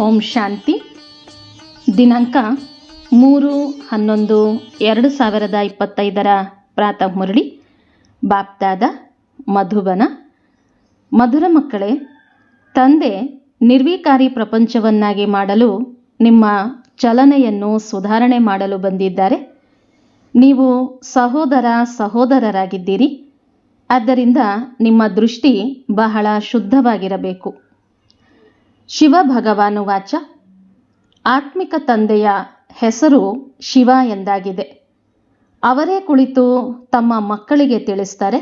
ಓಂ ಶಾಂತಿ. ದಿನಾಂಕ ಮೂರು ಹನ್ನೊಂದು ಎರಡು ಸಾವಿರದ ಇಪ್ಪತ್ತೈದರ ಪ್ರಾತಃ ಮುರಳಿ. ಬಾಪ್ತಾದ ಮಧುಬನ. ಮಧುರ ಮಕ್ಕಳೇ, ತಂದೆ ನಿರ್ವಿಕಾರಿ ಪ್ರಪಂಚವನ್ನಾಗಿ ಮಾಡಲು ನಿಮ್ಮ ಚಲನೆಯನ್ನು ಸುಧಾರಣೆ ಮಾಡಲು ಬಂದಿದ್ದಾರೆ. ನೀವು ಸಹೋದರ ಸಹೋದರರಾಗಿದ್ದೀರಿ. ಆದ್ದರಿಂದ ನಿಮ್ಮ ದೃಷ್ಟಿ ಬಹಳ ಶುದ್ಧವಾಗಿರಬೇಕು. ಶಿವ ಭಗವಾನು ವಾಚ ಆತ್ಮಿಕ ತಂದೆಯ ಹೆಸರು ಶಿವ ಎಂದಾಗಿದೆ. ಅವರೇ ಕುಳಿತು ತಮ್ಮ ಮಕ್ಕಳಿಗೆ ತಿಳಿಸ್ತಾರೆ,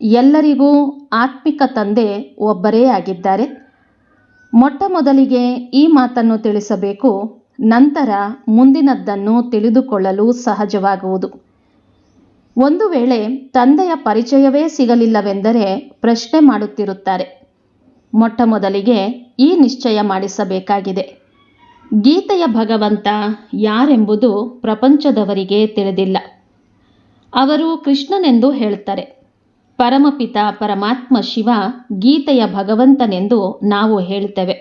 ಎಲ್ಲರಿಗೂ ಆತ್ಮಿಕ ತಂದೆ ಒಬ್ಬರೇ ಆಗಿದ್ದಾರೆ. ಮೊಟ್ಟ ಮೊದಲಿಗೆ ಈ ಮಾತನ್ನು ತಿಳಿಸಬೇಕು, ನಂತರ ಮುಂದಿನದ್ದನ್ನು ತಿಳಿದುಕೊಳ್ಳಲು ಸಹಜವಾಗುವುದು. ಒಂದು ವೇಳೆ ತಂದೆಯ ಪರಿಚಯವೇ ಸಿಗಲಿಲ್ಲವೆಂದರೆ ಪ್ರಶ್ನೆ ಮಾಡುತ್ತಿರುತ್ತಾರೆ. ಮೊಟ್ಟ ಮೊದಲಿಗೆ ಈ ನಿಶ್ಚಯ ಮಾಡಿಸಬೇಕಾಗಿದೆ. ಗೀತೆಯ ಭಗವಂತ ಯಾರೆಂಬುದು ಪ್ರಪಂಚದವರಿಗೆ ತಿಳಿದಿಲ್ಲ. ಅವರು ಕೃಷ್ಣನೆಂದು ಹೇಳ್ತಾರೆ. ಪರಮಪಿತ ಪರಮಾತ್ಮ ಶಿವ ಗೀತೆಯ ಭಗವಂತನೆಂದು ನಾವು ಹೇಳ್ತೇವೆ.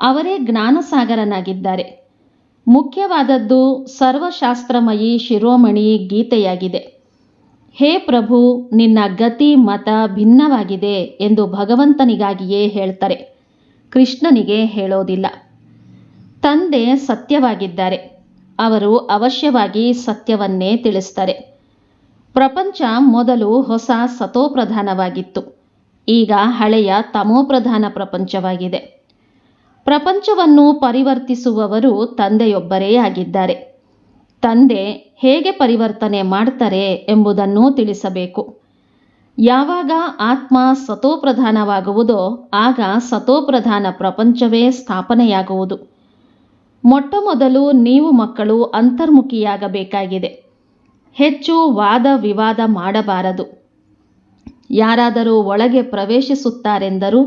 ಅವರೇ ಜ್ಞಾನಸಾಗರನಾಗಿದ್ದಾರೆ. ಮುಖ್ಯವಾದದ್ದು ಸರ್ವಶಾಸ್ತ್ರಮಯಿ ಶಿರೋಮಣಿ ಗೀತೆಯಾಗಿದೆ. ಹೇ ಪ್ರಭು, ನಿನ್ನ ಗತಿ ಮತ ಭಿನ್ನವಾಗಿದೆ ಎಂದು ಭಗವಂತನಿಗಾಗಿಯೇ ಹೇಳ್ತಾರೆ. ಕೃಷ್ಣನಿಗೆ ಹೇಳೋದಿಲ್ಲ. ತಂದೆ ಸತ್ಯವಾಗಿದ್ದಾರೆ. ಅವರು ಅವಶ್ಯವಾಗಿ ಸತ್ಯವನ್ನೇ ತಿಳಿಸ್ತಾರೆ. ಪ್ರಪಂಚ ಮೊದಲು ಹೊಸ ಸತೋಪ್ರಧಾನವಾಗಿತ್ತು. ಈಗ ಹಳೆಯ ತಮೋಪ್ರಧಾನ ಪ್ರಪಂಚವಾಗಿದೆ. ಪ್ರಪಂಚವನ್ನು ಪರಿವರ್ತಿಸುವವರು ತಂದೆಯೊಬ್ಬರೇ ಆಗಿದ್ದಾರೆ. ತಂದೆ ಹೇಗೆ ಪರಿವರ್ತನೆ ಮಾಡ್ತಾರೆ ಎಂಬುದನ್ನು ತಿಳಿಸಬೇಕು. ಯಾವಾಗ ಆತ್ಮ ಸತೋಪ್ರಧಾನವಾಗುವುದೋ ಆಗ ಸತೋಪ್ರಧಾನ ಪ್ರಪಂಚವೇ ಸ್ಥಾಪನೆಯಾಗುವುದು. ಮೊಟ್ಟ ಮೊದಲು ನೀವು ಮಕ್ಕಳು ಅಂತರ್ಮುಖಿಯಾಗಬೇಕಾಗಿದೆ. ಹೆಚ್ಚು ವಾದ ವಿವಾದ ಮಾಡಬಾರದು. ಯಾರಾದರೂ ಒಳಗೆ ಪ್ರವೇಶಿಸುತ್ತಾರೆಂದರೂ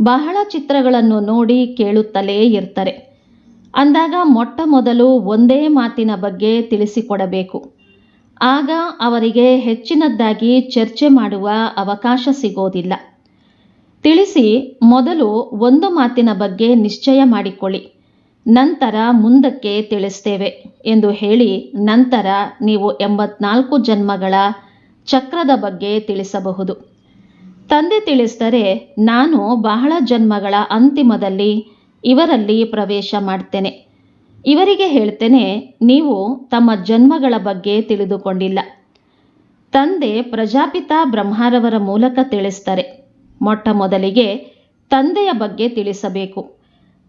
ಬಹಳ ಚಿತ್ರಗಳನ್ನು ನೋಡಿ ಕೇಳುತ್ತಲೇ ಇರ್ತಾರೆ. ಅಂದಾಗ ಮೊಟ್ಟ ಮೊದಲು ಒಂದೇ ಮಾತಿನ ಬಗ್ಗೆ ತಿಳಿಸಿಕೊಡಬೇಕು. ಆಗ ಅವರಿಗೆ ಹೆಚ್ಚಿನದ್ದಾಗಿ ಚರ್ಚೆ ಮಾಡುವ ಅವಕಾಶ ಸಿಗೋದಿಲ್ಲ. ತಿಳಿಸಿ ಮೊದಲು ಒಂದು ಮಾತಿನ ಬಗ್ಗೆ ನಿಶ್ಚಯ ಮಾಡಿಕೊಳ್ಳಿ. ನಂತರ ಮುಂದಕ್ಕೆ ತಿಳಿಸ್ತೇವೆ ಎಂದು ಹೇಳಿ ನಂತರ ನೀವು ಎಂಬತ್ನಾಲ್ಕು ಜನ್ಮಗಳ ಚಕ್ರದ ಬಗ್ಗೆ ತಿಳಿಸಬಹುದು. ತಂದೆ ತಿಳಿಸಿದರೆ, ನಾನು ಬಹಳ ಜನ್ಮಗಳ ಅಂತಿಮದಲ್ಲಿ ಇವರಲ್ಲಿ ಪ್ರವೇಶ ಮಾಡ್ತೇನೆ. ಇವರಿಗೆ ಹೇಳ್ತೇನೆ, ನೀವು ತಮ್ಮ ಜನ್ಮಗಳ ಬಗ್ಗೆ ತಿಳಿದುಕೊಂಡಿಲ್ಲ. ತಂದೆ ಪ್ರಜಾಪಿತ ಬ್ರಹ್ಮಾರವರ ಮೂಲಕ ತಿಳಿಸ್ತಾರೆ. ಮೊಟ್ಟ ಮೊದಲಿಗೆ ತಂದೆಯ ಬಗ್ಗೆ ತಿಳಿಸಬೇಕು.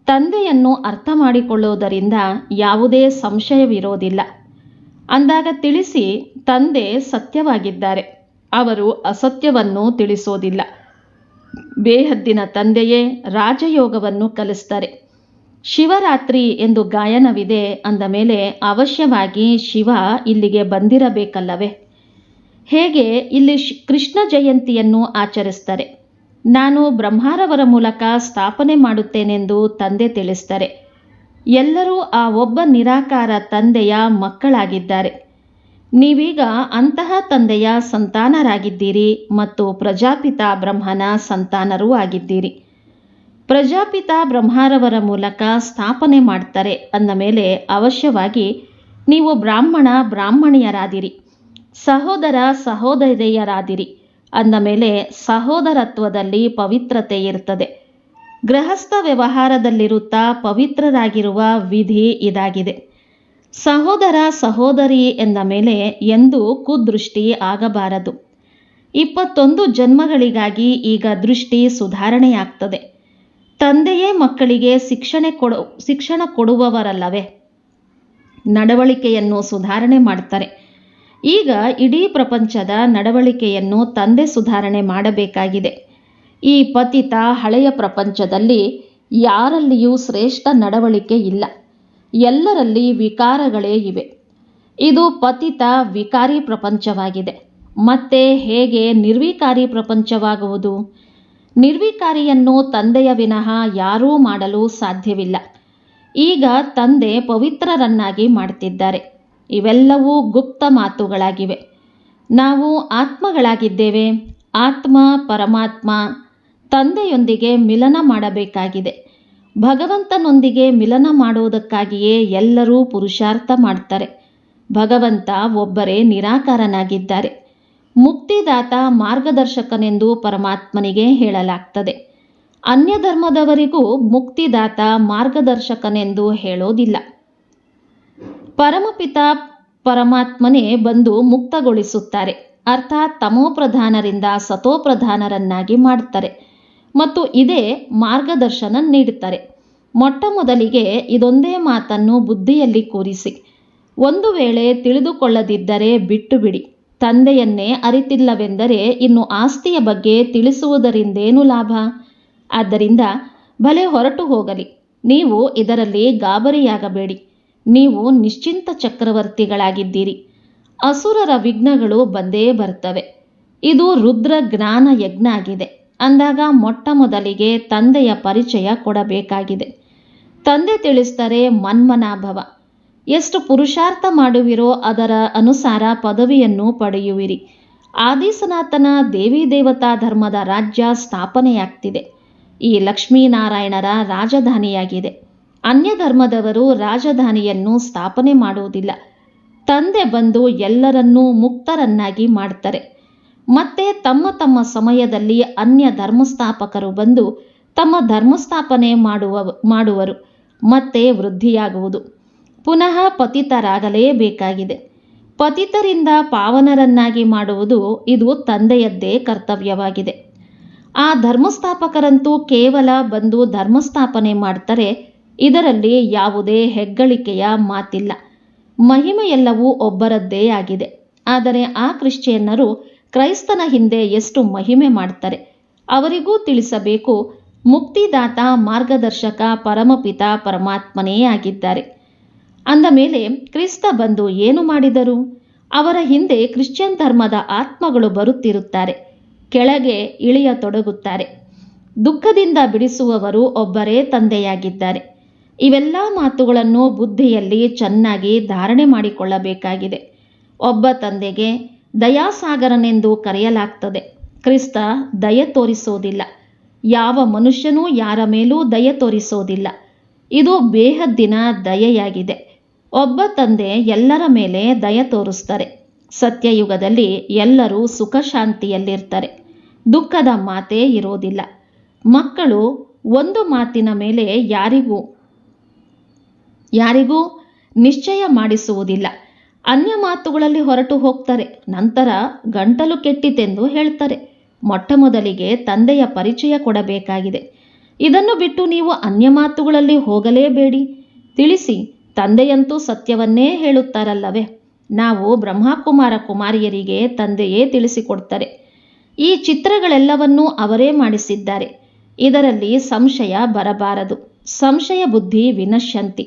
ತಂದೆಯನ್ನು ಅರ್ಥ ಮಾಡಿಕೊಳ್ಳುವುದರಿಂದ ಯಾವುದೇ ಸಂಶಯವಿರೋದಿಲ್ಲ. ಅಂದಾಗ ತಿಳಿಸಿ ತಂದೆ ಸತ್ಯವಾಗಿದ್ದಾರೆ. ಅವರು ಅಸತ್ಯವನ್ನು ತಿಳಿಸೋದಿಲ್ಲ. ಬೇಹದ್ದಿನ ತಂದೆಯೇ ರಾಜಯೋಗವನ್ನು ಕಲಿಸ್ತಾರೆ. ಶಿವರಾತ್ರಿ ಎಂದು ಗಾಯನವಿದೆ ಅಂದ ಮೇಲೆ ಅವಶ್ಯವಾಗಿ ಶಿವ ಇಲ್ಲಿಗೆ ಬಂದಿರಬೇಕಲ್ಲವೇ? ಹೇಗೆ ಇಲ್ಲಿ ಕೃಷ್ಣ ಜಯಂತಿಯನ್ನು ಆಚರಿಸ್ತಾರೆ? ನಾನು ಬ್ರಹ್ಮಾರವರ ಮೂಲಕ ಸ್ಥಾಪನೆ ಮಾಡುತ್ತೇನೆಂದು ತಂದೆ ತಿಳಿಸ್ತಾರೆ. ಎಲ್ಲರೂ ಆ ಒಬ್ಬ ನಿರಾಕಾರ ತಂದೆಯ ಮಕ್ಕಳಾಗಿದ್ದಾರೆ. ನೀವೀಗ ಅಂತಹ ತಂದೆಯ ಸಂತಾನರಾಗಿದ್ದೀರಿ ಮತ್ತು ಪ್ರಜಾಪಿತ ಬ್ರಹ್ಮನ ಸಂತಾನರೂ ಆಗಿದ್ದೀರಿ. ಪ್ರಜಾಪಿತ ಬ್ರಹ್ಮಾರವರ ಮೂಲಕ ಸ್ಥಾಪನೆ ಮಾಡ್ತಾರೆ ಅಂದ ಮೇಲೆ ಅವಶ್ಯವಾಗಿ ನೀವು ಬ್ರಾಹ್ಮಣ ಬ್ರಾಹ್ಮಣಿಯರಾದಿರಿ, ಸಹೋದರ ಸಹೋದರಿಯರಾದಿರಿ ಅಂದ ಮೇಲೆ ಸಹೋದರತ್ವದಲ್ಲಿ ಪವಿತ್ರತೆ ಇರ್ತದೆ. ಗೃಹಸ್ಥ ವ್ಯವಹಾರದಲ್ಲಿರುತ್ತಾ ಪವಿತ್ರರಾಗಿರುವ ವಿಧಿ ಇದಾಗಿದೆ. ಸಹೋದರ ಸಹೋದರಿ ಎಂದ ಮೇಲೆ ಎಂದೂ ಕುದೃಷ್ಟಿ ಆಗಬಾರದು. ಇಪ್ಪತ್ತೊಂದು ಜನ್ಮಗಳಿಗಾಗಿ ಈಗ ದೃಷ್ಟಿ ಸುಧಾರಣೆಯಾಗ್ತದೆ. ತಂದೆಯೇ ಮಕ್ಕಳಿಗೆ ಶಿಕ್ಷಣ ಕೊಡು, ಶಿಕ್ಷಣ ಕೊಡುವವರಲ್ಲವೇ? ನಡವಳಿಕೆಯನ್ನು ಸುಧಾರಣೆ ಮಾಡ್ತಾರೆ. ಈಗ ಇಡೀ ಪ್ರಪಂಚದ ನಡವಳಿಕೆಯನ್ನು ತಂದೆ ಸುಧಾರಣೆ ಮಾಡಬೇಕಾಗಿದೆ. ಈ ಪತಿತ ಹಳೆಯ ಪ್ರಪಂಚದಲ್ಲಿ ಯಾರಲ್ಲಿಯೂ ಶ್ರೇಷ್ಠ ನಡವಳಿಕೆ ಇಲ್ಲ. ಎಲ್ಲರಲ್ಲಿ ವಿಕಾರಗಳೇ ಇವೆ. ಇದು ಪತಿತ ವಿಕಾರಿ ಪ್ರಪಂಚವಾಗಿದೆ. ಮತ್ತೆ ಹೇಗೆ ನಿರ್ವಿಕಾರಿ ಪ್ರಪಂಚವಾಗುವುದು? ನಿರ್ವಿಕಾರಿಯನ್ನು ತಂದೆಯ ವಿನಃ ಯಾರೂ ಮಾಡಲು ಸಾಧ್ಯವಿಲ್ಲ. ಈಗ ತಂದೆ ಪವಿತ್ರರನ್ನಾಗಿ ಮಾಡುತ್ತಿದ್ದಾರೆ ಇವೆಲ್ಲವೂ ಗುಪ್ತ ಮಾತುಗಳಾಗಿವೆ. ನಾವು ಆತ್ಮಗಳಾಗಿದ್ದೇವೆ. ಆತ್ಮ ಪರಮಾತ್ಮ ತಂದೆಯೊಂದಿಗೆ ಮಿಲನ ಮಾಡಬೇಕಾಗಿದೆ. ಭಗವಂತನೊಂದಿಗೆ ಮಿಲನ ಮಾಡುವುದಕ್ಕಾಗಿಯೇ ಎಲ್ಲರೂ ಪುರುಷಾರ್ಥ ಮಾಡ್ತಾರೆ. ಭಗವಂತ ಒಬ್ಬರೇ ನಿರಾಕಾರನಾಗಿದ್ದಾರೆ. ಮುಕ್ತಿದಾತ ಮಾರ್ಗದರ್ಶಕನೆಂದು ಪರಮಾತ್ಮನಿಗೆ ಹೇಳಲಾಗ್ತದೆ. ಅನ್ಯ ಧರ್ಮದವರಿಗೂ ಮುಕ್ತಿದಾತ ಮಾರ್ಗದರ್ಶಕನೆಂದು ಹೇಳೋದಿಲ್ಲ. ಪರಮಪಿತ ಪರಮಾತ್ಮನೇ ಬಂದು ಮುಕ್ತಗೊಳಿಸುತ್ತಾರೆ. ಅರ್ಥಾತ್ ತಮೋಪ್ರಧಾನರಿಂದ ಸತೋಪ್ರಧಾನರನ್ನಾಗಿ ಮಾಡ್ತಾರೆ. ಮತ್ತು ಇದೇ ಮಾರ್ಗದರ್ಶನ ನೀಡುತ್ತಾರೆ. ಮೊಟ್ಟ ಮೊದಲಿಗೆ ಇದೊಂದೇ ಮಾತನ್ನು ಬುದ್ಧಿಯಲ್ಲಿ ಕೂರಿಸಿ. ಒಂದು ವೇಳೆ ತಿಳಿದುಕೊಳ್ಳದಿದ್ದರೆ ಬಿಟ್ಟು ಬಿಡಿ ತಂದೆಯನ್ನೇ ಅರಿತಿಲ್ಲವೆಂದರೆ ಇನ್ನು ಆಸ್ತಿಯ ಬಗ್ಗೆ ತಿಳಿಸುವುದರಿಂದೇನು ಲಾಭ? ಆದ್ದರಿಂದ ಭಲೆ ಹೊರಟು ಹೋಗಲಿ. ನೀವು ಇದರಲ್ಲಿ ಗಾಬರಿಯಾಗಬೇಡಿ. ನೀವು ನಿಶ್ಚಿಂತ ಚಕ್ರವರ್ತಿಗಳಾಗಿದ್ದೀರಿ. ಅಸುರರ ವಿಘ್ನಗಳು ಬಂದೇ ಬರ್ತವೆ ಇದು ರುದ್ರ ಜ್ಞಾನ ಯಜ್ಞ ಆಗಿದೆ. ಅಂದಾಗ ಮೊಟ್ಟ ಮೊದಲಿಗೆ ತಂದೆಯ ಪರಿಚಯ ಕೊಡಬೇಕಾಗಿದೆ. ತಂದೆ ತಿಳಿಸ್ತಾರೆ ಮನ್ಮನಾಭವ. ಎಷ್ಟು ಪುರುಷಾರ್ಥ ಮಾಡುವಿರೋ ಅದರ ಅನುಸಾರ ಪದವಿಯನ್ನು ಪಡೆಯುವಿರಿ. ಆದಿಸನಾತನ ದೇವಿ ದೇವತಾ ಧರ್ಮದ ರಾಜ್ಯ ಸ್ಥಾಪನೆಯಾಗ್ತಿದೆ. ಈ ಲಕ್ಷ್ಮೀನಾರಾಯಣರ ರಾಜಧಾನಿಯಾಗಿದೆ. ಅನ್ಯ ಧರ್ಮದವರು ರಾಜಧಾನಿಯನ್ನು ಸ್ಥಾಪನೆ ಮಾಡುವುದಿಲ್ಲ. ತಂದೆ ಬಂದು ಎಲ್ಲರನ್ನೂ ಮುಕ್ತರನ್ನಾಗಿ ಮಾಡ್ತಾರೆ. ಮತ್ತೆ ತಮ್ಮ ತಮ್ಮ ಸಮಯದಲ್ಲಿ ಅನ್ಯ ಧರ್ಮಸ್ಥಾಪಕರು ಬಂದು ತಮ್ಮ ಧರ್ಮಸ್ಥಾಪನೆ ಮಾಡುವ, ಮಾಡುವರು, ಮತ್ತೆ ವೃದ್ಧಿಯಾಗುವುದು. ಪುನಃ ಪತಿತರಾಗಲೇಬೇಕಾಗಿದೆ. ಪತಿತರಿಂದ ಪಾವನರನ್ನಾಗಿ ಮಾಡುವುದು ಇದು ತಂದೆಯದ್ದೇ ಕರ್ತವ್ಯವಾಗಿದೆ. ಆ ಧರ್ಮಸ್ಥಾಪಕರಂತೂ ಕೇವಲ ಬಂದು ಧರ್ಮಸ್ಥಾಪನೆ ಮಾಡ್ತಾರೆ, ಇದರಲ್ಲಿ ಯಾವುದೇ ಹೆಗ್ಗಳಿಕೆಯ ಮಾತಿಲ್ಲ. ಮಹಿಮೆಯೆಲ್ಲವೂ ಒಬ್ಬರದ್ದೇ ಆಗಿದೆ. ಆದರೆ ಆ ಕ್ರಿಶ್ಚಿಯನ್ನರು ಕ್ರೈಸ್ತನ ಹಿಂದೆ ಎಷ್ಟು ಮಹಿಮೆ ಮಾಡ್ತಾರೆ? ಅವರಿಗೂ ತಿಳಿಸಬೇಕು, ಮುಕ್ತಿದಾತ, ಮಾರ್ಗದರ್ಶಕ, ಪರಮಪಿತ, ಪರಮಾತ್ಮನೇ ಆಗಿದ್ದಾರೆ. ಅಂದ ಮೇಲೆ ಕ್ರಿಸ್ತ ಬಂದು ಏನು ಮಾಡಿದರು? ಅವರ ಹಿಂದೆ ಕ್ರಿಶ್ಚಿಯನ್ ಧರ್ಮದ ಆತ್ಮಗಳು ಬರುತ್ತಿರುತ್ತಾರೆ. ಕೆಳಗೆ ಇಳಿಯ ತೊಡಗುತ್ತಾರೆ ದುಃಖದಿಂದ ಬಿಡಿಸುವವರು ಒಬ್ಬರೇ ತಂದೆಯಾಗಿದ್ದಾರೆ. ಇವೆಲ್ಲ ಮಾತುಗಳನ್ನು ಬುದ್ಧಿಯಲ್ಲಿ ಚೆನ್ನಾಗಿ ಧಾರಣೆ ಮಾಡಿಕೊಳ್ಳಬೇಕಾಗಿದೆ. ಒಬ್ಬ ತಂದೆಗೆ ದಯಾಸಾಗರನೆಂದು ಕರೆಯಲಾಗ್ತದೆ. ಕ್ರಿಸ್ತ ದಯ ತೋರಿಸೋದಿಲ್ಲ. ಯಾವ ಮನುಷ್ಯನೂ ಯಾರ ಮೇಲೂ ದಯ ತೋರಿಸೋದಿಲ್ಲ. ಇದು ಬೇಹದ್ದಿನ ದಯೆಯಾಗಿದೆ. ಒಬ್ಬ ತಂದೆ ಎಲ್ಲರ ಮೇಲೆ ದಯ ತೋರಿಸ್ತಾರೆ. ಸತ್ಯಯುಗದಲ್ಲಿ ಎಲ್ಲರೂ ಸುಖ ಶಾಂತಿಯಲ್ಲಿರ್ತಾರೆ ದುಃಖದ ಮಾತೇ ಇರೋದಿಲ್ಲ. ಮಕ್ಕಳು ಒಂದು ಮಾತಿನ ಮೇಲೆ ಯಾರಿಗೂ ಯಾರಿಗೂ ನಿಶ್ಚಯ ಮಾಡಿಸುವುದಿಲ್ಲ. ಅನ್ಯ ಮಾತುಗಳಲ್ಲಿ ಹೊರಟು ಹೋಗ್ತಾರೆ. ನಂತರ ಗಂಟಲು ಕೆಟ್ಟಿತೆಂದು ಹೇಳ್ತಾರೆ. ಮೊಟ್ಟ ಮೊದಲಿಗೆ ತಂದೆಯ ಪರಿಚಯ ಕೊಡಬೇಕಾಗಿದೆ. ಇದನ್ನು ಬಿಟ್ಟು ನೀವು ಅನ್ಯ ಮಾತುಗಳಲ್ಲಿ ಹೋಗಲೇಬೇಡಿ. ತಿಳಿಸಿ, ತಂದೆಯಂತೂ ಸತ್ಯವನ್ನೇ ಹೇಳುತ್ತಾರಲ್ಲವೇ? ನಾವು ಬ್ರಹ್ಮಕುಮಾರ ಕುಮಾರಿಯರಿಗೆ ತಂದೆಯೇ ತಿಳಿಸಿಕೊಡ್ತಾರೆ. ಈ ಚಿತ್ರಗಳೆಲ್ಲವನ್ನೂ ಅವರೇ ಮಾಡಿಸಿದ್ದಾರೆ. ಇದರಲ್ಲಿ ಸಂಶಯ ಬರಬಾರದು. ಸಂಶಯ ಬುದ್ಧಿ ವಿನಶ್ಯಂತಿ.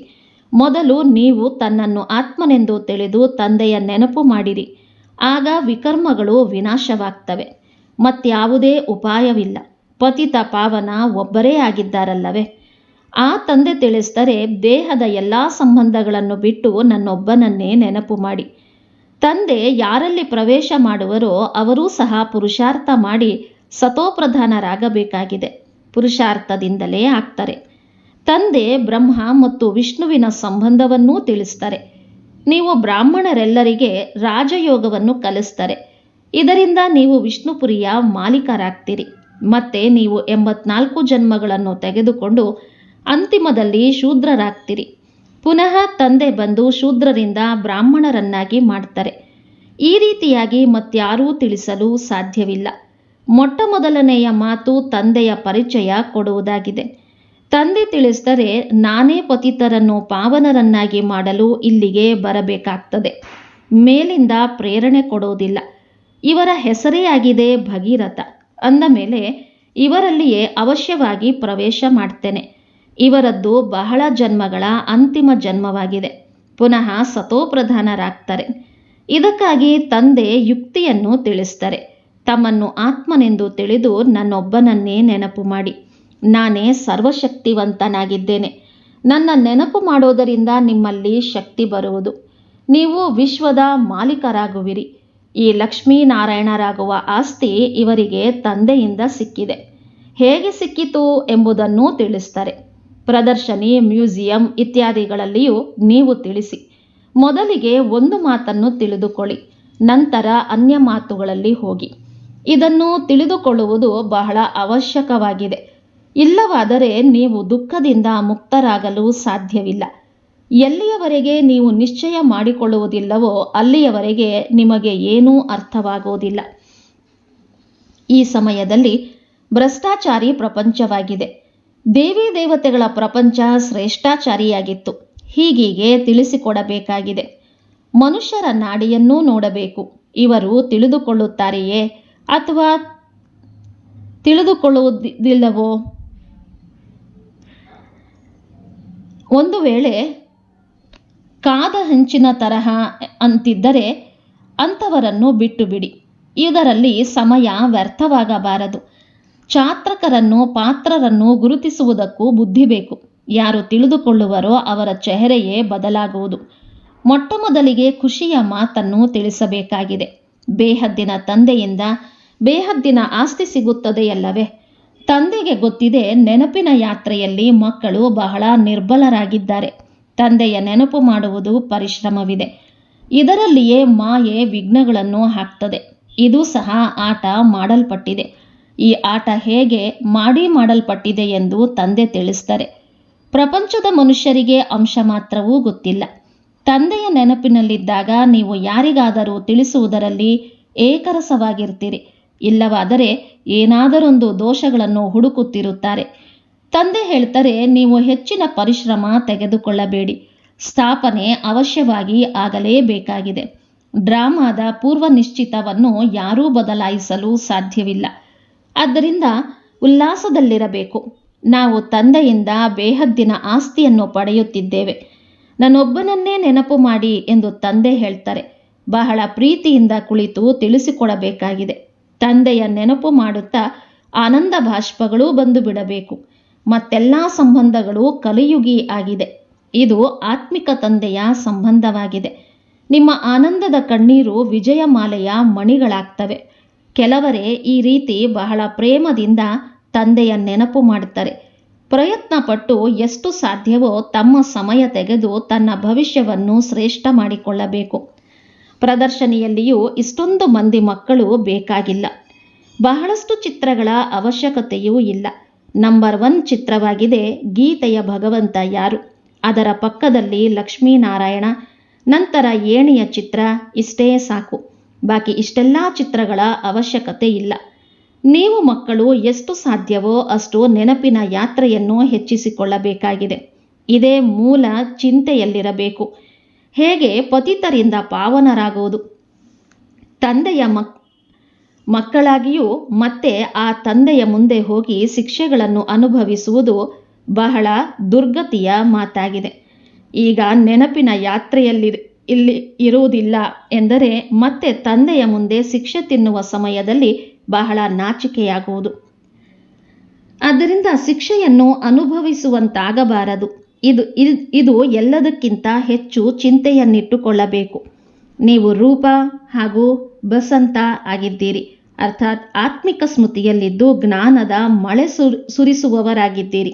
ಮೊದಲು ನೀವು ತನ್ನನ್ನು ಆತ್ಮನೆಂದು ತಿಳಿದು ತಂದೆಯ ನೆನಪು ಮಾಡಿರಿ. ಆಗ ವಿಕರ್ಮಗಳು ವಿನಾಶವಾಗ್ತವೆ. ಮತ್ಯಾವುದೇ ಉಪಾಯವಿಲ್ಲ. ಪತಿತ ಪಾವನ ಒಬ್ಬರೇ ಆಗಿದ್ದಾರಲ್ಲವೇ? ಆ ತಂದೆ ತಿಳಿಸಿದರೆ ದೇಹದ ಎಲ್ಲ ಸಂಬಂಧಗಳನ್ನು ಬಿಟ್ಟು ನನ್ನೊಬ್ಬನನ್ನೇ ನೆನಪು ಮಾಡಿ. ತಂದೆ ಯಾರಲ್ಲಿ ಪ್ರವೇಶ ಮಾಡುವರೋ ಅವರೂ ಸಹ ಪುರುಷಾರ್ಥ ಮಾಡಿ ಸತೋಪ್ರಧಾನರಾಗಬೇಕಾಗಿದೆ. ಪುರುಷಾರ್ಥದಿಂದಲೇ ಆಗ್ತಾರೆ. ತಂದೆ ಬ್ರಹ್ಮ ಮತ್ತು ವಿಷ್ಣುವಿನ ಸಂಬಂಧವನ್ನೂ ತಿಳಿಸ್ತಾರೆ. ನೀವು ಬ್ರಾಹ್ಮಣರೆಲ್ಲರಿಗೆ ರಾಜಯೋಗವನ್ನು ಕಲಿಸ್ತಾರೆ. ಇದರಿಂದ ನೀವು ವಿಷ್ಣುಪುರಿಯ ಮಾಲೀಕರಾಗ್ತೀರಿ. ಮತ್ತೆ ನೀವು ಎಂಬತ್ನಾಲ್ಕು ಜನ್ಮಗಳನ್ನು ತೆಗೆದುಕೊಂಡು ಅಂತಿಮದಲ್ಲಿ ಶೂದ್ರರಾಗ್ತೀರಿ. ಪುನಃ ತಂದೆ ಬಂದು ಶೂದ್ರರಿಂದ ಬ್ರಾಹ್ಮಣರನ್ನಾಗಿ ಮಾಡ್ತಾರೆ. ಈ ರೀತಿಯಾಗಿ ಮತ್ಯಾರೂ ತಿಳಿಸಲು ಸಾಧ್ಯವಿಲ್ಲ. ಮೊಟ್ಟ ಮೊದಲನೆಯ ಮಾತು ತಂದೆಯ ಪರಿಚಯ ಕೊಡುವುದಾಗಿದೆ. ತಂದೆ ತಿಳಿಸಿದರೆ ನಾನೇ ಪತಿತರನ್ನು ಪಾವನರನ್ನಾಗಿ ಮಾಡಲು ಇಲ್ಲಿಗೆ ಬರಬೇಕಾಗ್ತದೆ. ಮೇಲಿಂದ ಪ್ರೇರಣೆ ಕೊಡೋದಿಲ್ಲ. ಇವರ ಹೆಸರೇ ಆಗಿದೆ ಭಗೀರಥ. ಅಂದ ಮೇಲೆ, ಇವರಲ್ಲಿಯೇ ಅವಶ್ಯವಾಗಿ ಪ್ರವೇಶ ಮಾಡ್ತೇನೆ. ಇವರದ್ದು ಬಹಳ ಜನ್ಮಗಳ ಅಂತಿಮ ಜನ್ಮವಾಗಿದೆ. ಪುನಃ ಸತೋಪ್ರಧಾನರಾಗ್ತಾರೆ. ಇದಕ್ಕಾಗಿ ತಂದೆ ಯುಕ್ತಿಯನ್ನು ತಿಳಿಸ್ತಾರೆ. ತಮ್ಮನ್ನು ಆತ್ಮನೆಂದು ತಿಳಿದು ನನ್ನೊಬ್ಬನನ್ನೇ ನೆನಪು ಮಾಡಿ. ನಾನೇ ಸರ್ವಶಕ್ತಿವಂತನಾಗಿದ್ದೇನೆ. ನನ್ನ ನೆನಪು ಮಾಡೋದರಿಂದ ನಿಮ್ಮಲ್ಲಿ ಶಕ್ತಿ ಬರುವುದು. ನೀವು ವಿಶ್ವದ ಮಾಲೀಕರಾಗುವಿರಿ. ಈ ಲಕ್ಷ್ಮೀನಾರಾಯಣರಾಗುವ ಆಸ್ತಿ ಇವರಿಗೆ ತಂದೆಯಿಂದ ಸಿಕ್ಕಿದೆ. ಹೇಗೆ ಸಿಕ್ಕಿತು ಎಂಬುದನ್ನು ತಿಳಿಸ್ತಾರೆ. ಪ್ರದರ್ಶನಿ, ಮ್ಯೂಸಿಯಂ ಇತ್ಯಾದಿಗಳಲ್ಲಿಯೂ ನೀವು ತಿಳಿಸಿ. ಮೊದಲಿಗೆ ಒಂದು ಮಾತನ್ನು ತಿಳಿದುಕೊಳ್ಳಿ, ನಂತರ ಅನ್ಯ ಮಾತುಗಳಲ್ಲಿ ಹೋಗಿ. ಇದನ್ನು ತಿಳಿದುಕೊಳ್ಳುವುದು ಬಹಳ ಅವಶ್ಯಕವಾಗಿದೆ. ಇಲ್ಲವಾದರೆ ನೀವು ದುಃಖದಿಂದ ಮುಕ್ತರಾಗಲು ಸಾಧ್ಯವಿಲ್ಲ. ಎಲ್ಲಿಯವರೆಗೆ ನೀವು ನಿಶ್ಚಯ ಮಾಡಿಕೊಳ್ಳುವುದಿಲ್ಲವೋ ಅಲ್ಲಿಯವರೆಗೆ ನಿಮಗೆ ಏನೂ ಅರ್ಥವಾಗುವುದಿಲ್ಲ. ಈ ಸಮಯದಲ್ಲಿ ಭ್ರಷ್ಟಾಚಾರಿ ಪ್ರಪಂಚವಾಗಿದೆ. ದೇವಿ ದೇವತೆಗಳ ಪ್ರಪಂಚ ಶ್ರೇಷ್ಠಾಚಾರಿಯಾಗಿತ್ತು. ಹೀಗೀಗೆ ತಿಳಿಸಿಕೊಡಬೇಕಾಗಿದೆ. ಮನುಷ್ಯರ ನಾಡಿಯನ್ನೂ ನೋಡಬೇಕು. ಇವರು ತಿಳಿದುಕೊಳ್ಳುತ್ತಾರೆಯೇ ಅಥವಾ ತಿಳಿದುಕೊಳ್ಳುವುದಿಲ್ಲವೋ? ಒಂದು ವೇಳೆ ಕಾದ ಹಂಚಿನ ತರಹ ಅಂತಿದ್ದರೆ ಅಂಥವರನ್ನು ಬಿಟ್ಟು ಬಿಡಿ ಇದರಲ್ಲಿ ಸಮಯ ವ್ಯರ್ಥವಾಗಬಾರದು. ಚಾತ್ರಕರನ್ನು ಪಾತ್ರರನ್ನು ಗುರುತಿಸುವುದಕ್ಕೂ ಬುದ್ಧಿ ಬೇಕು. ಯಾರು ತಿಳಿದುಕೊಳ್ಳುವರೋ ಅವರ ಚೆಹರೆಯೇ ಬದಲಾಗುವುದು. ಮೊಟ್ಟ ಮೊದಲಿಗೆ ಖುಷಿಯ ಮಾತನ್ನು ತಿಳಿಸಬೇಕಾಗಿದೆ. ಬೇಹದ್ದಿನ ತಂದೆಯಿಂದ ಬೇಹದ್ದಿನ ಆಸ್ತಿ ಸಿಗುತ್ತದೆಯಲ್ಲವೇ? ತಂದೆಗೆ ಗೊತ್ತಿದೆ ನೆನಪಿನ ಯಾತ್ರೆಯಲ್ಲಿ ಮಕ್ಕಳು ಬಹಳ ನಿರ್ಬಲರಾಗಿದ್ದಾರೆ. ತಂದೆಯ ನೆನಪು ಮಾಡುವುದು ಪರಿಶ್ರಮವಿದೆ. ಇದರಲ್ಲಿಯೇ ಮಾಯೆ ವಿಘ್ನಗಳನ್ನು ಹಾಕ್ತದೆ. ಇದು ಸಹ ಆಟ ಮಾಡಲ್ಪಟ್ಟಿದೆ. ಈ ಆಟ ಹೇಗೆ ಮಾಡಿ ಮಾಡಲ್ಪಟ್ಟಿದೆ ಎಂದು ತಂದೆ ತಿಳಿಸ್ತಾರೆ. ಪ್ರಪಂಚದ ಮನುಷ್ಯರಿಗೆ ಅಂಶ ಮಾತ್ರವೂ ಗೊತ್ತಿಲ್ಲ. ತಂದೆಯ ನೆನಪಿನಲ್ಲಿದ್ದಾಗ ನೀವು ಯಾರಿಗಾದರೂ ತಿಳಿಸುವುದರಲ್ಲಿ ಏಕರಸವಾಗಿರ್ತೀರಿ. ಇಲ್ಲವಾದರೆ ಏನಾದರೊಂದು ದೋಷಗಳನ್ನು ಹುಡುಕುತ್ತಿರುತ್ತಾರೆ. ತಂದೆ ಹೇಳ್ತಾರೆ, ನೀವು ಹೆಚ್ಚಿನ ಪರಿಶ್ರಮ ತೆಗೆದುಕೊಳ್ಳಬೇಡಿ. ಸ್ಥಾಪನೆ ಅವಶ್ಯವಾಗಿ ಆಗಲೇಬೇಕಾಗಿದೆ. ಡ್ರಾಮಾದ ಪೂರ್ವ ನಿಶ್ಚಿತವನ್ನು ಯಾರೂ ಬದಲಾಯಿಸಲು ಸಾಧ್ಯವಿಲ್ಲ. ಆದ್ದರಿಂದ ಉಲ್ಲಾಸದಲ್ಲಿರಬೇಕು. ನಾವು ತಂದೆಯಿಂದ ಬೇಹದ್ದಿನ ಆಸ್ತಿಯನ್ನು ಪಡೆಯುತ್ತಿದ್ದೇವೆ. ನನ್ನೊಬ್ಬನನ್ನೇ ನೆನಪು ಮಾಡಿ ಎಂದು ತಂದೆ ಹೇಳ್ತಾರೆ. ಬಹಳ ಪ್ರೀತಿಯಿಂದ ಕುಳಿತು ತಿಳಿಸಿಕೊಡಬೇಕಾಗಿದೆ. ತಂದೆಯ ನೆನಪು ಮಾಡುತ್ತಾ ಆನಂದ ಬಾಷ್ಪಗಳು ಬಂದು ಬಿಡಬೇಕು. ಮತ್ತೆಲ್ಲ ಸಂಬಂಧಗಳು ಕಲಿಯುಗಿ ಆಗಿದೆ. ಇದು ಆತ್ಮಿಕ ತಂದೆಯ ಸಂಬಂಧವಾಗಿದೆ. ನಿಮ್ಮ ಆನಂದದ ಕಣ್ಣೀರು ವಿಜಯಮಾಲೆಯ ಮಣಿಗಳಾಗ್ತವೆ. ಕೆಲವರೇ ಈ ರೀತಿ ಬಹಳ ಪ್ರೇಮದಿಂದ ತಂದೆಯ ನೆನಪು ಮಾಡುತ್ತಾರೆ. ಪ್ರಯತ್ನ ಪಟ್ಟು ಎಷ್ಟು ಸಾಧ್ಯವೋ ತಮ್ಮ ಸಮಯ ತೆಗೆದು ತನ್ನ ಭವಿಷ್ಯವನ್ನು ಶ್ರೇಷ್ಠ ಮಾಡಿಕೊಳ್ಳಬೇಕು. ಪ್ರದರ್ಶನಿಯಲ್ಲಿಯೂ ಇಷ್ಟೊಂದು ಮಂದಿ ಮಕ್ಕಳು ಬೇಕಾಗಿಲ್ಲ. ಬಹಳಷ್ಟು ಚಿತ್ರಗಳ ಅವಶ್ಯಕತೆಯೂ ಇಲ್ಲ. ನಂಬರ್ ಒನ್ ಚಿತ್ರವಾಗಿದೆ ಗೀತೆಯ ಭಗವಂತ ಯಾರು? ಅದರ ಪಕ್ಕದಲ್ಲಿ ಲಕ್ಷ್ಮೀನಾರಾಯಣ, ನಂತರ ಏಣಿಯ ಚಿತ್ರ ಇಷ್ಟೇ ಸಾಕು. ಬಾಕಿ ಇಷ್ಟೆಲ್ಲ ಚಿತ್ರಗಳ ಅವಶ್ಯಕತೆ ಇಲ್ಲ. ನೀವು ಮಕ್ಕಳು ಎಷ್ಟು ಸಾಧ್ಯವೋ ಅಷ್ಟು ನೆನಪಿನ ಯಾತ್ರೆಯನ್ನು ಹೆಚ್ಚಿಸಿಕೊಳ್ಳಬೇಕಾಗಿದೆ. ಇದೇ ಮೂಲ ಚಿಂತೆಯಲ್ಲಿರಬೇಕು. ಹೇಗೆ ಪತಿತರಿಂದ ಪಾವನರಾಗುವುದು? ತಂದೆಯ ಮಕ್, ಮಕ್ಕಳಾಗಿಯೂ ಮತ್ತೆ ಆ ತಂದೆಯ ಮುಂದೆ ಹೋಗಿ ಶಿಕ್ಷೆಗಳನ್ನು ಅನುಭವಿಸುವುದು ಬಹಳ ದುರ್ಗತಿಯ ಮಾತಾಗಿದೆ. ಈಗ ನೆನಪಿನ ಯಾತ್ರೆಯಲ್ಲಿ ಇಲ್ಲಿ ಇರುವುದಿಲ್ಲ ಎಂದರೆ ಮತ್ತೆ ತಂದೆಯ ಮುಂದೆ ಶಿಕ್ಷೆ ತಿನ್ನುವ ಸಮಯದಲ್ಲಿ ಬಹಳ ನಾಚಿಕೆಯಾಗುವುದು. ಆದ್ದರಿಂದ ಶಿಕ್ಷೆಯನ್ನು ಅನುಭವಿಸುವಂತಾಗಬಾರದು. ಇದು ಇದು ಎಲ್ಲದಕ್ಕಿಂತ ಹೆಚ್ಚು ಚಿಂತೆಯನ್ನಿಟ್ಟುಕೊಳ್ಳಬೇಕು. ನೀವು ರೂಪ ಹಾಗೂ ಬಸಂತ ಆಗಿದ್ದೀರಿ. ಅರ್ಥಾತ್ ಆತ್ಮಿಕ ಸ್ಮೃತಿಯಲ್ಲಿದ್ದು ಜ್ಞಾನದ ಮಳೆ ಸುರ್, ಸುರಿಸುವವರಾಗಿದ್ದೀರಿ.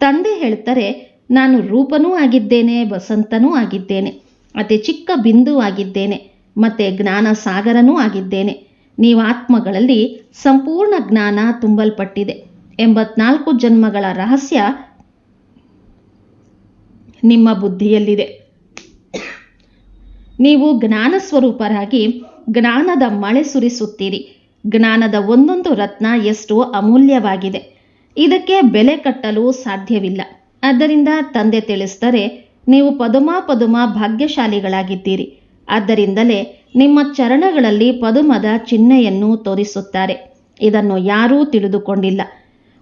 ತಂದೆ ಹೇಳ್ತಾರೆ, ನಾನು ರೂಪನೂ ಆಗಿದ್ದೇನೆ, ಬಸಂತನೂ ಆಗಿದ್ದೇನೆ. ಅತಿ ಚಿಕ್ಕ ಬಿಂದು ಆಗಿದ್ದೇನೆ, ಮತ್ತೆ ಜ್ಞಾನ ಸಾಗರನೂ ಆಗಿದ್ದೇನೆ. ನೀವು ಆತ್ಮಗಳಲ್ಲಿ ಸಂಪೂರ್ಣ ಜ್ಞಾನ ತುಂಬಲ್ಪಟ್ಟಿದೆ. ಎಂಬತ್ನಾಲ್ಕು ಜನ್ಮಗಳ ರಹಸ್ಯ ನಿಮ್ಮ ಬುದ್ಧಿಯಲ್ಲಿದೆ. ನೀವು ಜ್ಞಾನ ಸ್ವರೂಪರಾಗಿ ಜ್ಞಾನದ ಮಳೆ ಸುರಿಸುತ್ತೀರಿ. ಜ್ಞಾನದ ಒಂದೊಂದು ರತ್ನ ಎಷ್ಟು ಅಮೂಲ್ಯವಾಗಿದೆ. ಇದಕ್ಕೆ ಬೆಲೆ ಕಟ್ಟಲು ಸಾಧ್ಯವಿಲ್ಲ. ಆದ್ದರಿಂದ ತಂದೆ ತಿಳಿಸಿದರೆ ನೀವು ಪದುಮ ಪದುಮ ಭಾಗ್ಯಶಾಲಿಗಳಾಗಿದ್ದೀರಿ. ಆದ್ದರಿಂದಲೇ ನಿಮ್ಮ ಚರಣಗಳಲ್ಲಿ ಪದುಮದ ಚಿಹ್ನೆಯನ್ನು ತೋರಿಸುತ್ತಾರೆ. ಇದನ್ನು ಯಾರೂ ತಿಳಿದುಕೊಂಡಿಲ್ಲ.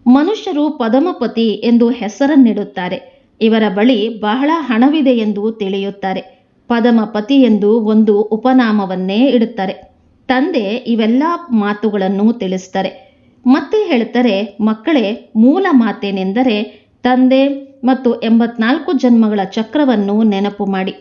ಮನುಷ್ಯರು ಪದಮಪತಿ ಎಂದು ಹೆಸರನ್ನಿಡುತ್ತಾರೆ. ಇವರ ಬಳಿ ಬಹಳ ಹಣವಿದೆ ಎಂದು ತಿಳಿಯುತ್ತಾರೆ. ಪದಮಪತಿ ಎಂದು ಒಂದು ಉಪನಾಮವನ್ನೇ ಇಡುತ್ತಾರೆ. ತಂದೆ ಇವೆಲ್ಲ ಮಾತುಗಳನ್ನು ತಿಳಿಸ್ತಾರೆ ಮತ್ತೆ ಹೇಳ್ತಾರೆ ಮಕ್ಕಳೇ, ಮೂಲ ಮಾತೇನೆಂದರೆ ತಂದೆ ಮತ್ತು ಎಂಬತ್ನಾಲ್ಕು ಜನ್ಮಗಳ ಚಕ್ರವನ್ನು ನೆನಪು ಮಾಡಿ.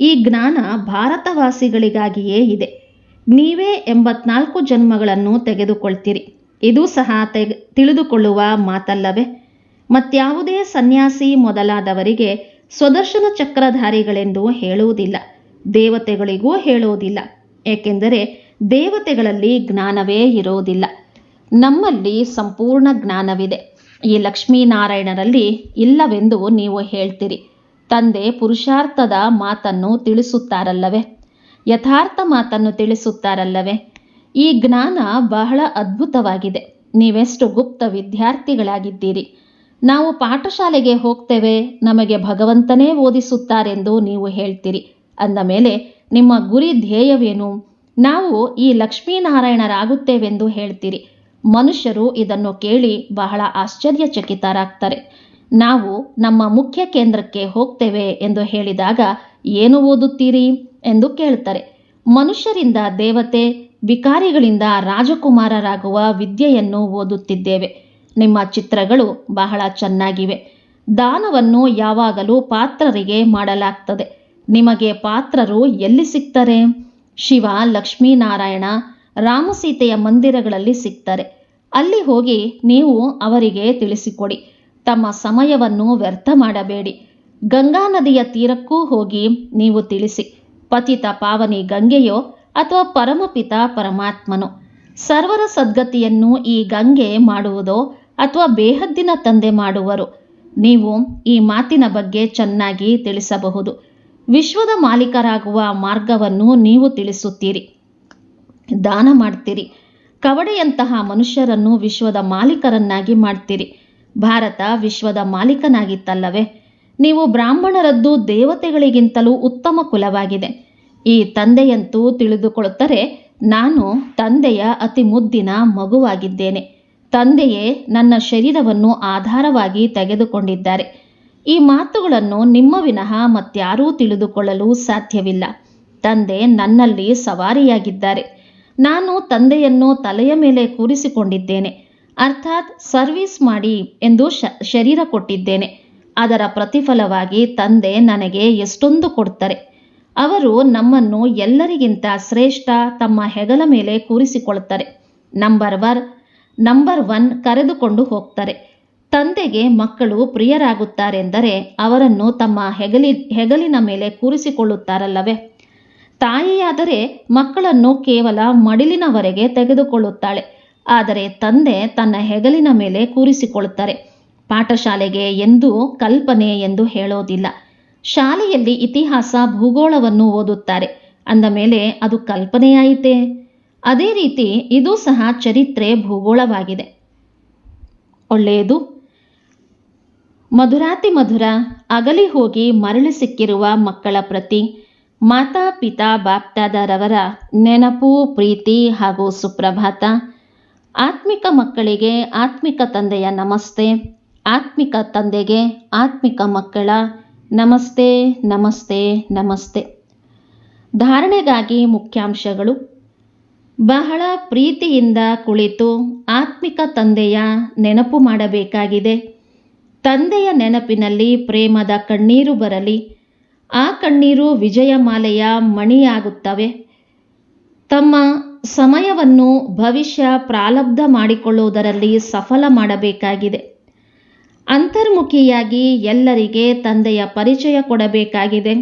ಈ ಜ್ಞಾನ ಭಾರತವಾಸಿಗಳಿಗಾಗಿಯೇ ಇದೆ. ನೀವೇ ಎಂಬತ್ನಾಲ್ಕು ಜನ್ಮಗಳನ್ನು ತೆಗೆದುಕೊಳ್ತೀರಿ. ಇದು ಸಹ ತೆಗೆ, ತಿಳಿದುಕೊಳ್ಳುವ ಮಾತಲ್ಲವೇ? ಮತ್ಯಾವುದೇ ಸನ್ಯಾಸಿ ಮೊದಲಾದವರಿಗೆ ಸ್ವದರ್ಶನ ಚಕ್ರಧಾರಿಗಳೆಂದು ಹೇಳುವುದಿಲ್ಲ. ದೇವತೆಗಳಿಗೂ ಹೇಳುವುದಿಲ್ಲ. ಏಕೆಂದರೆ ದೇವತೆಗಳಲ್ಲಿ ಜ್ಞಾನವೇ ಇರುವುದಿಲ್ಲ. ನಮ್ಮಲ್ಲಿ ಸಂಪೂರ್ಣ ಜ್ಞಾನವಿದೆ. ಈ ಲಕ್ಷ್ಮೀನಾರಾಯಣರಲ್ಲಿ ಇಲ್ಲವೆಂದು ನೀವು ಹೇಳ್ತೀರಿ. ತಂದೆ ಪುರುಷಾರ್ಥದ ಮಾತನ್ನು ತಿಳಿಸುತ್ತಾರಲ್ಲವೇ? ಯಥಾರ್ಥ ಮಾತನ್ನು ತಿಳಿಸುತ್ತಾರಲ್ಲವೇ? ಈ ಜ್ಞಾನ ಬಹಳ ಅದ್ಭುತವಾಗಿದೆ. ನೀವೆಷ್ಟು ಗುಪ್ತ ವಿದ್ಯಾರ್ಥಿಗಳಾಗಿದ್ದೀರಿ. ನಾವು ಪಾಠಶಾಲೆಗೆ ಹೋಗ್ತೇವೆ, ನಮಗೆ ಭಗವಂತನೇ ಓದಿಸುತ್ತಾರೆಂದು ನೀವು ಹೇಳ್ತೀರಿ. ಅಂದ ಮೇಲೆ, ನಿಮ್ಮ ಗುರಿ ಧ್ಯೇಯವೇನು? ನಾವು ಈ ಲಕ್ಷ್ಮೀನಾರಾಯಣರಾಗುತ್ತೇವೆಂದು ಹೇಳ್ತೀರಿ. ಮನುಷ್ಯರು ಇದನ್ನು ಕೇಳಿ ಬಹಳ ಆಶ್ಚರ್ಯಚಕಿತರಾಗ್ತಾರೆ. ನಾವು ನಮ್ಮ ಮುಖ್ಯ ಕೇಂದ್ರಕ್ಕೆ ಹೋಗ್ತೇವೆ ಎಂದು ಹೇಳಿದಾಗ ಏನು ಓದುತ್ತೀರಿ ಎಂದು ಕೇಳ್ತಾರೆ. ಮನುಷ್ಯರಿಂದ ದೇವತೆ, ವಿಕಾರಿಗಳಿಂದ ರಾಜಕುಮಾರರಾಗುವ ವಿದ್ಯೆಯನ್ನು ಓದುತ್ತಿದ್ದೇವೆ. ನಿಮ್ಮ ಚಿತ್ರಗಳು ಬಹಳ ಚೆನ್ನಾಗಿವೆ. ದಾನವನ್ನು ಯಾವಾಗಲೂ ಪಾತ್ರರಿಗೆ ಮಾಡಲಾಗ್ತದೆ. ನಿಮಗೆ ಪಾತ್ರರು ಎಲ್ಲಿ ಸಿಗ್ತಾರೆ? ಶಿವ, ಲಕ್ಷ್ಮೀನಾರಾಯಣ ರಾಮಸೀತೆಯ ಮಂದಿರಗಳಲ್ಲಿ ಸಿಗ್ತಾರೆ. ಅಲ್ಲಿ ಹೋಗಿ ನೀವು ಅವರಿಗೆ ತಿಳಿಸಿಕೊಡಿ. ತಮ್ಮ ಸಮಯವನ್ನು ವ್ಯರ್ಥ ಮಾಡಬೇಡಿ. ಗಂಗಾ ನದಿಯ ತೀರಕ್ಕೂ ಹೋಗಿ ನೀವು ತಿಳಿಸಿ. ಪತಿತ ಪಾವನಿ ಗಂಗೆಯೋ ಅಥವಾ ಪರಮಪಿತ ಪರಮಾತ್ಮನೋ? ಸರ್ವರ ಸದ್ಗತಿಯನ್ನು ಈ ಗಂಗೆ ಮಾಡುವುದೋ? ಅಥವಾ ಬೇಹದ್ದಿನ ತಂದೆ ಮಾಡುವರು. ನೀವು ಈ ಮಾತಿನ ಬಗ್ಗೆ ಚೆನ್ನಾಗಿ ತಿಳಿಸಬಹುದು. ವಿಶ್ವದ ಮಾಲೀಕರಾಗುವ ಮಾರ್ಗವನ್ನು ನೀವು ತಿಳಿಸುತ್ತೀರಿ. ದಾನ ಮಾಡ್ತೀರಿ. ಕವಡೆಯಂತಹ ಮನುಷ್ಯರನ್ನು ವಿಶ್ವದ ಮಾಲೀಕರನ್ನಾಗಿ ಮಾಡ್ತೀರಿ. ಭಾರತ ವಿಶ್ವದ ಮಾಲೀಕನಾಗಿತ್ತಲ್ಲವೇ? ನೀವು ಬ್ರಾಹ್ಮಣರದ್ದು ದೇವತೆಗಳಿಗಿಂತಲೂ ಉತ್ತಮ ಕುಲವಾಗಿದೆ. ಈ ತಂದೆಯಂತೂ ತಿಳಿದುಕೊಳ್ಳುತ್ತಾರೆ, ನಾನು ತಂದೆಯ ಅತಿ ಮುದ್ದಿನ ಮಗುವಾಗಿದ್ದೇನೆ. ತಂದೆಯೇ ನನ್ನ ಶರೀರವನ್ನು ಆಧಾರವಾಗಿ ತೆಗೆದುಕೊಂಡಿದ್ದಾರೆ. ಈ ಮಾತುಗಳನ್ನು ನಿಮ್ಮ ವಿನಃ ಮತ್ಯಾರೂ ತಿಳಿದುಕೊಳ್ಳಲು ಸಾಧ್ಯವಿಲ್ಲ. ತಂದೆ ನನ್ನಲ್ಲಿ ಸವಾರಿಯಾಗಿದ್ದಾರೆ. ನಾನು ತಂದೆಯನ್ನು ತಲೆಯ ಮೇಲೆ ಕೂರಿಸಿಕೊಂಡಿದ್ದೇನೆ. ಅರ್ಥಾತ್ ಸರ್ವಿಸ್ ಮಾಡಿ ಎಂದು ಶರೀರ ಕೊಟ್ಟಿದ್ದೇನೆ. ಅದರ ಪ್ರತಿಫಲವಾಗಿ ತಂದೆ ನನಗೆ ಎಷ್ಟೊಂದು ಕೊಡ್ತಾರೆ. ಅವರು ನಮ್ಮನ್ನು ಎಲ್ಲರಿಗಿಂತ ಶ್ರೇಷ್ಠ ತಮ್ಮ ಹೆಗಲ ಮೇಲೆ ಕೂರಿಸಿಕೊಳ್ತಾರೆ. ನಂಬರ್ ವರ್ ನಂಬರ್ ಒನ್ ಕರೆದುಕೊಂಡು ಹೋಗ್ತಾರೆ. ತಂದೆಗೆ ಮಕ್ಕಳು ಪ್ರಿಯರಾಗುತ್ತಾರೆಂದರೆ ಅವರನ್ನು ತಮ್ಮ ಹೆಗಲಿ, ಹೆಗಲಿನ ಮೇಲೆ ಕೂರಿಸಿಕೊಳ್ಳುತ್ತಾರಲ್ಲವೇ? ತಾಯಿಯಾದರೆ ಮಕ್ಕಳನ್ನು ಕೇವಲ ಮಡಿಲಿನವರೆಗೆ ತೆಗೆದುಕೊಳ್ಳುತ್ತಾಳೆ. ಆದರೆ ತಂದೆ ತನ್ನ ಹೆಗಲಿನ ಮೇಲೆ ಕೂರಿಸಿಕೊಳ್ಳುತ್ತಾರೆ. ಪಾಠಶಾಲೆಗೆ ಎಂದು ಕಲ್ಪನೆ ಎಂದು ಹೇಳೋದಿಲ್ಲ. ಶಾಲೆಯಲ್ಲಿ ಇತಿಹಾಸ ಭೂಗೋಳವನ್ನು ಓದುತ್ತಾರೆ. ಅಂದ ಮೇಲೆ ಅದು ಕಲ್ಪನೆಯಾಯಿತೆ? ಅದೇ ರೀತಿ ಇದು ಸಹ ಚರಿತ್ರೆ ಭೂಗೋಳವಾಗಿದೆ. ಒಳ್ಳೆಯದು. ಮಧುರಾತಿ ಮಧುರ, ಅಗಲಿ ಹೋಗಿ ಮರಳಿ ಸಿಕ್ಕಿರುವ ಮಕ್ಕಳ ಪ್ರತಿ, ಮಾತಾ ಪಿತಾ ಬಾಪ್ಟಾದರವರ ನೆನಪು, ಪ್ರೀತಿ ಹಾಗೂ ಸುಪ್ರಭಾತ. ಆತ್ಮಿಕ ಮಕ್ಕಳಿಗೆ ಆತ್ಮಿಕ ತಂದೆಯ ನಮಸ್ತೆ, ಆತ್ಮಿಕ ತಂದೆಗೆ ಆತ್ಮಿಕ ಮಕ್ಕಳ ನಮಸ್ತೆ ನಮಸ್ತೆ ನಮಸ್ತೆ. ಧಾರಣೆಗಾಗಿ ಮುಖ್ಯಾಂಶಗಳು. ಬಹಳ ಪ್ರೀತಿಯಿಂದ ಕುಳಿತು ಆತ್ಮಿಕ ತಂದೆಯ ನೆನಪು ಮಾಡಬೇಕಾಗಿದೆ. ತಂದೆಯ ನೆನಪಿನಲ್ಲಿ ಪ್ರೇಮದ ಕಣ್ಣೀರು ಬರಲಿ. ಆ ಕಣ್ಣೀರು ವಿಜಯಮಾಲೆಯ ಮಣಿಯಾಗುತ್ತವೆ. ತಮ್ಮ ಸಮಯವನ್ನು ಭವಿಷ್ಯ ಪ್ರಾಲಬ್ಧ ಮಾಡಿಕೊಳ್ಳುವುದರಲ್ಲಿ ಸಫಲ ಮಾಡಬೇಕಾಗಿದೆ. ಅಂತರ್ಮುಖಿಯಾಗಿ ಎಲ್ಲರಿಗೆ ತಂದೆಯ ಪರಿಚಯ ಕೊಡಬೇಕಾಗಿದೆ.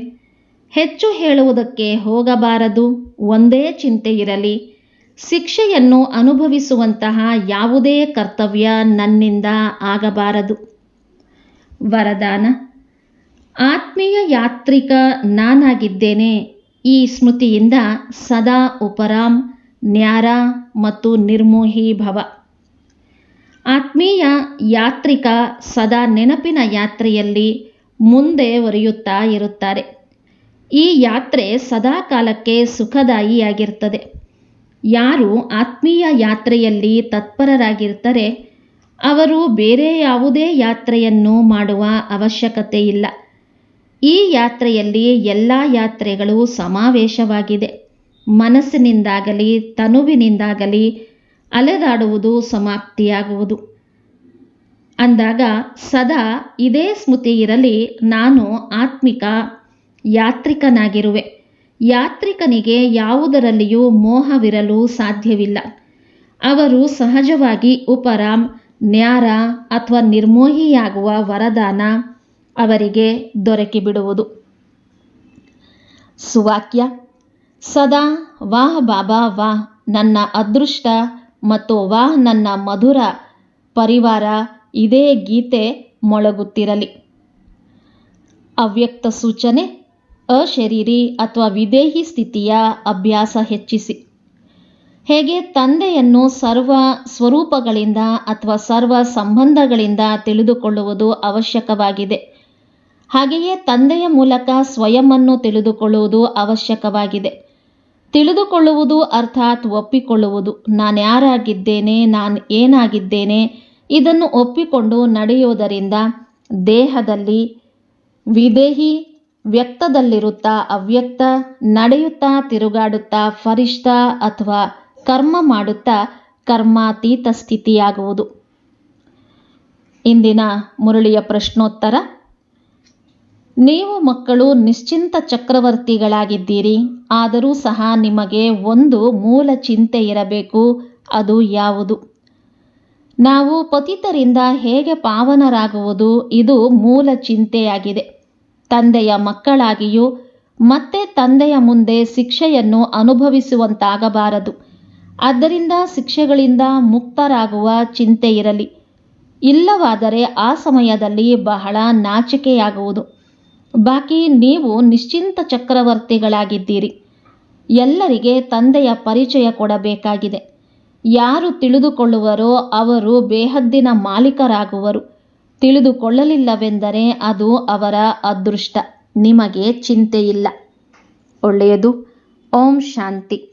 ಹೆಚ್ಚು ಹೇಳುವುದಕ್ಕೆ ಹೋಗಬಾರದು. ಒಂದೇ ಚಿಂತೆ ಇರಲಿ. ಶಿಕ್ಷೆಯನ್ನು ಅನುಭವಿಸುವಂತಹ ಯಾವುದೇ ಕರ್ತವ್ಯ ನನ್ನಿಂದ ಆಗಬಾರದು. ವರದಾನ. ಆತ್ಮೀಯ ಯಾತ್ರಿಕ ನಾನಾಗಿದ್ದೇನೆ ಈ ಸ್ಮೃತಿಯಿಂದ ಸದಾ ಉಪರಾಮ್ ನ್ಯಾರ ಮತ್ತು ನಿರ್ಮೋಹಿ ಭವ. ಆತ್ಮೀಯ ಯಾತ್ರಿಕ ಸದಾ ನೆನಪಿನ ಯಾತ್ರೆಯಲ್ಲಿ ಮುಂದೆ ಒರೆಯುತ್ತಾ ಇರುತ್ತಾರೆ. ಈ ಯಾತ್ರೆ ಸದಾ ಕಾಲಕ್ಕೆ ಸುಖದಾಯಿಯಾಗಿರ್ತದೆ. ಯಾರು ಆತ್ಮೀಯ ಯಾತ್ರೆಯಲ್ಲಿ ತತ್ಪರರಾಗಿರ್ತಾರೆ, ಅವರು ಬೇರೆ ಯಾವುದೇ ಯಾತ್ರೆಯನ್ನು ಮಾಡುವ ಅವಶ್ಯಕತೆ ಇಲ್ಲ. ಈ ಯಾತ್ರೆಯಲ್ಲಿ ಎಲ್ಲ ಯಾತ್ರೆಗಳು ಸಮಾವೇಶವಾಗಿದೆ. ಮನಸ್ಸಿನಿಂದಾಗಲಿ, ತನುವಿನಿಂದಾಗಲಿ ಅಲೆದಾಡುವುದು ಸಮಾಪ್ತಿಯಾಗುವುದು. ಅಂದಾಗ ಸದಾ ಇದೇ ಸ್ಮೃತಿ ಇರಲಿ, ನಾನು ಆತ್ಮಿಕ ಯಾತ್ರಿಕನಾಗಿರುವೆ. ಯಾತ್ರಿಕನಿಗೆ ಯಾವುದರಲ್ಲಿಯೂ ಮೋಹವಿರಲು ಸಾಧ್ಯವಿಲ್ಲ. ಅವರು ಸಹಜವಾಗಿ ಉಪರಾಮ್ ನ್ಯಾರ ಅಥವಾ ನಿರ್ಮೋಹಿಯಾಗುವ ವರದಾನ ಅವರಿಗೆ ದೊರಕಿಬಿಡುವುದು. ಸುವಾಕ್ಯ, ಸದಾ ವಾಹ್ ಬಾಬಾ ವಾಹ್, ನನ್ನ ಅದೃಷ್ಟ ಮತ್ತು ವಾಹ್ ನನ್ನ ಮಧುರ ಪರಿವಾರ ಇದೇ ಗೀತೆ ಮೊಳಗುತ್ತಿರಲಿ. ಅವ್ಯಕ್ತ ಸೂಚನೆ ಅಶರೀರಿ ಅಥವಾ ವಿದೇಹಿ ಸ್ಥಿತಿಯ ಅಭ್ಯಾಸ ಹೆಚ್ಚಿಸಿ. ಹೇಗೆ ತಂದೆಯನ್ನು ಸರ್ವ ಸ್ವರೂಪಗಳಿಂದ ಅಥವಾ ಸರ್ವ ಸಂಬಂಧಗಳಿಂದ ತಿಳಿದುಕೊಳ್ಳುವುದು ಅವಶ್ಯಕವಾಗಿದೆ. ಹಾಗೆಯೇ ತಂದೆಯ ಮೂಲಕ ಸ್ವಯಂನ್ನು ತಿಳಿದುಕೊಳ್ಳುವುದು ಅವಶ್ಯಕವಾಗಿದೆ. ತಿಳಿದುಕೊಳ್ಳುವುದು ಅರ್ಥಾತ್ ಒಪ್ಪಿಕೊಳ್ಳುವುದು. ನಾನು ಯಾರಾಗಿದ್ದೇನೆ, ನಾನು ಏನಾಗಿದ್ದೇನೆ, ಇದನ್ನು ಒಪ್ಪಿಕೊಂಡು ನಡೆಯುವುದರಿಂದ ದೇಹದಲ್ಲಿ ವಿದೇಹಿ ವ್ಯಕ್ತದಲ್ಲಿರುತ್ತಾ ಅವ್ಯಕ್ತ, ನಡೆಯುತ್ತಾ ತಿರುಗಾಡುತ್ತಾ ಫರಿಷ್ಠ ಅಥವಾ ಕರ್ಮ ಮಾಡುತ್ತಾ ಕರ್ಮಾತೀತ ಸ್ಥಿತಿಯಾಗುವುದು. ಇಂದಿನ ಮುರಳಿಯ ಪ್ರಶ್ನೋತ್ತರ, ನೀವು ಮಕ್ಕಳು ನಿಶ್ಚಿಂತ ಚಕ್ರವರ್ತಿಗಳಾಗಿದ್ದೀರಿ, ಆದರೂ ಸಹ ನಿಮಗೆ ಒಂದು ಮೂಲ ಚಿಂತೆ ಇರಬೇಕು, ಅದು ಯಾವುದು? ನಾವು ಪತಿತರಿಂದ ಹೇಗೆ ಪಾವನರಾಗುವುದು, ಇದು ಮೂಲ ಚಿಂತೆಯಾಗಿದೆ. ತಂದೆಯ ಮಕ್ಕಳಾಗಿಯೂ ಮತ್ತೆ ತಂದೆಯ ಮುಂದೆ ಶಿಕ್ಷೆಯನ್ನು ಅನುಭವಿಸುವಂತಾಗಬಾರದು. ಆದ್ದರಿಂದ ಶಿಕ್ಷೆಗಳಿಂದ ಮುಕ್ತರಾಗುವ ಚಿಂತೆ ಇರಲಿ. ಇಲ್ಲವಾದರೆ ಆ ಸಮಯದಲ್ಲಿ ಬಹಳ ನಾಚಿಕೆಯಾಗುವುದು. ಬಾಕಿ ನೀವು ನಿಶ್ಚಿಂತ ಚಕ್ರವರ್ತಿಗಳಾಗಿದ್ದೀರಿ. ಎಲ್ಲರಿಗೆ ತಂದೆಯ ಪರಿಚಯ ಕೊಡಬೇಕಾಗಿದೆ. ಯಾರು ತಿಳಿದುಕೊಳ್ಳುವರೋ ಅವರು ಬೇಹದ್ದಿನ ಮಾಲೀಕರಾಗುವರು. ತಿಳಿದುಕೊಳ್ಳಲಿಲ್ಲವೆಂದರೆ ಅದು ಅವರ ಅದೃಷ್ಟ. ನಿಮಗೆ ಚಿಂತೆಯಿಲ್ಲ. ಒಳ್ಳೆಯದು. ಓಂ ಶಾಂತಿ.